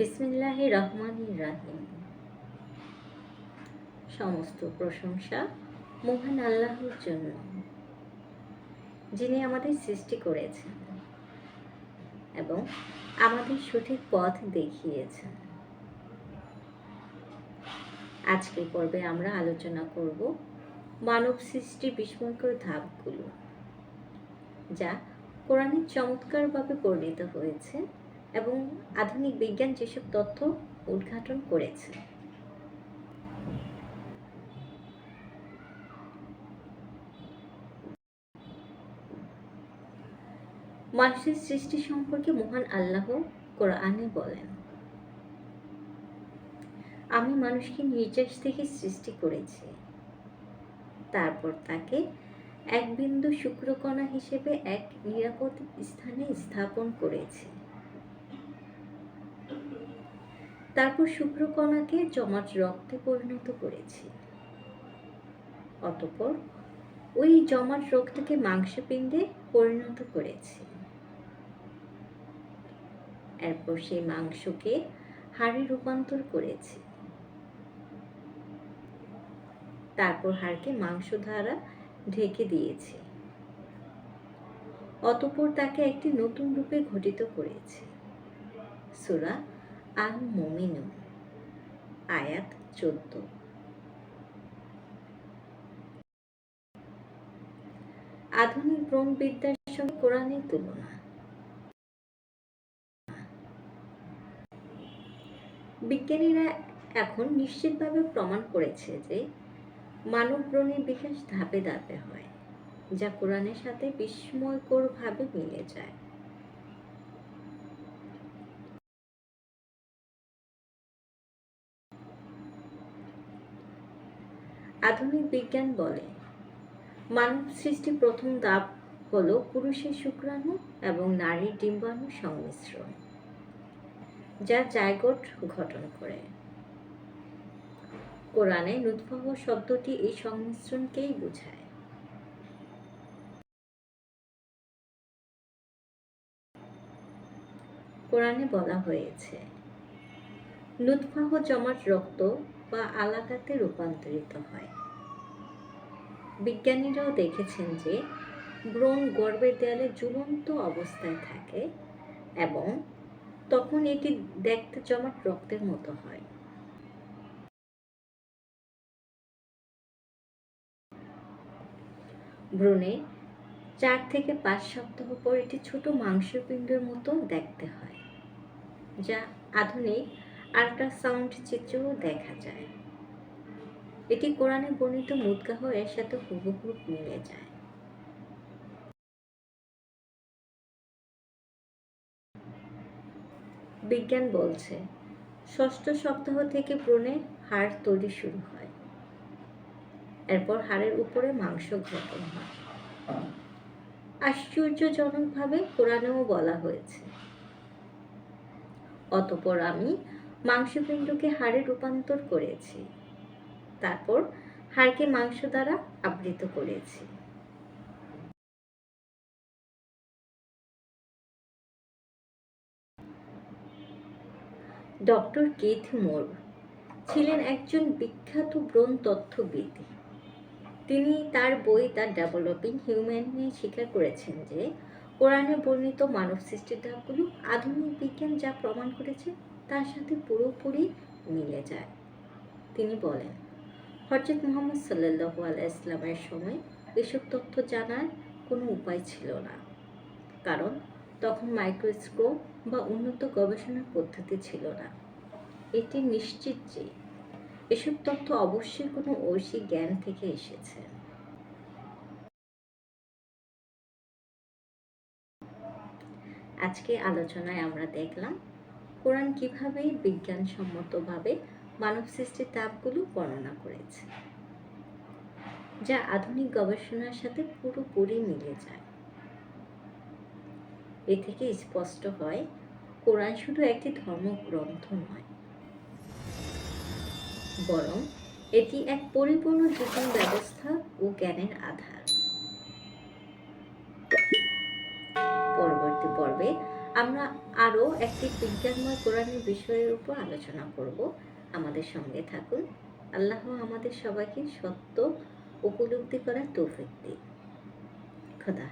বিসমিল্লাহ রহমান রাহিম সমস্ত প্রশংসা মহান আল্লাহর জন্য, যিনি আমাদের সৃষ্টি করেছেন এবং আমাদের সঠিক পথ দেখিয়েছেন। আজকের পর্বে আমরা আলোচনা করব মানব সৃষ্টি বিস্ময়কর ধাপগুলো, যা কোরআনে চমৎকারভাবে বর্ণিত হয়েছে। এবং আধুনিক বিজ্ঞান যেসব তথ্য উদ্ঘাটন করেছে। মানুষের সৃষ্টি সম্পর্কে মহান আল্লাহ কোরআনে বলেন, আমি মানুষকে নির্যাস থেকে সৃষ্টি করেছি। তারপর তাকে এক বিন্দু শুক্রকণা হিসেবে এক নিরাপদ স্থানে স্থাপন করেছি। তারপর শুক্রকণাকে জমাট রক্তে পরিণত করেছি। অতপর ওই জমাট রক্তকে মাংসপিণ্ডে পরিণত করেছি। এরপর সেই মাংসকে হাড়ে রূপান্তর করেছি। তারপর হাড়কে মাংস দ্বারা ঢেকে দিয়েছি। অতপর তাকে একটি নতুন রূপে ঘটিত করেছে। সুরা আল আয়াত চোদ্দ। আধুনিক ব্রণবিদ্যার সঙ্গে কোরআনের তুলনা। বিজ্ঞানীরা এখন নিশ্চিতভাবে প্রমাণ করেছে যে মানব ব্রণের বিকাশ ধাপে ধাপে হয়, যা কোরআনের সাথে বিস্ময়করভাবে মিলে যায়। আধুনিক বিজ্ঞান বলে। মানব সৃষ্টি প্রথম ধাপ হল পুরুষের শুক্রাণু এবং নারীর ডিম্বাণু সংমিশ্রণ, যা জায়গোট গঠন করে। কোরআনে নুৎফাহ শব্দটি এই সংমিশ্রণকেই বোঝায়। কোরআনে বলা হয়েছে নুৎফাহ জমাট রক্ত বা আলাকাতে রূপান্তরিত হয়। বিজ্ঞানীরাও দেখেছেন যে ব্রণ গর্ভের দেয়ালে ঝুলন্ত অবস্থায় থাকে এবং তখন এটি দেখতে জমাট রক্তের মতো হয়। ভ্রূণে চার থেকে পাঁচ সপ্তাহ পর এটি ছোট মাংসপিণ্ডের মতো দেখতে হয়, যা আধুনিক আল্ট্রাসাউন্ড চিত্রেও দেখা যায়। এটি কোরআনে বর্ণিত মুদগাহ এর সাথে হুবহু মিলে যায়। বিজ্ঞান বলছে, ষষ্ঠ সপ্তাহ থেকে ব্রণে হাড় তৈরি শুরু হয়। এরপর হাড়ের উপরে মাংস গঠন হয়। আশ্চর্যজনকভাবে কোরআনেও বলা হয়েছে, অতপর আমি মাংসপিণ্ডকে হাড়ে রূপান্তর করেছি। তারপর হাড়কে মাংস দ্বারা আবৃত করেছি। ডক্টর কেথ মোর ছিলেন একজন বিখ্যাত ব্রণ তথ্যবিদ তিনি তার বই দ্য ডেভেলপিং হিউম্যানে স্বীকার করেছেন যে, কোরআনে বর্ণিত মানব সৃষ্টির ধাপগুলো আধুনিক বিজ্ঞান যা প্রমাণ করেছে তার সাথে পুরোপুরি মিলে যায়। তিনি বলেন, হজরত মোহাম্মদ সাল্লাহ আলাইসলামের সময় এসব তথ্য জানার কোনো উপায় ছিল না। কারণ তখন মাইক্রোস্কোপ বা উন্নত গবেষণা পদ্ধতি ছিল না। এটি নিশ্চিত যে এসব তথ্য অবশ্যই কোনো ঐশী জ্ঞান থেকে এসেছে। আজকে আলোচনায় আমরা দেখলাম কোরআন কীভাবে বিজ্ঞানসম্মতভাবে মানব সৃষ্টির তাপগুলো বর্ণনা করেছে, যা আধুনিক গবেষণার সাথে পুরোপুরি মিলে যায়। এ থেকে স্পষ্ট হয়, কোরআন শুধু একটি ধর্মগ্রন্থ নয়, বরং এটি এক পরিপূর্ণ জীবন ব্যবস্থা ও জ্ঞানের আধার। আমরা আরও একটি বিজ্ঞানময় কোরআনের বিষয়ের উপর আলোচনা করব। আমাদের সঙ্গে থাকুন। আল্লাহ আমাদের সবাইকে সত্য উপলব্ধি করার তৌফিক দিন খোদা।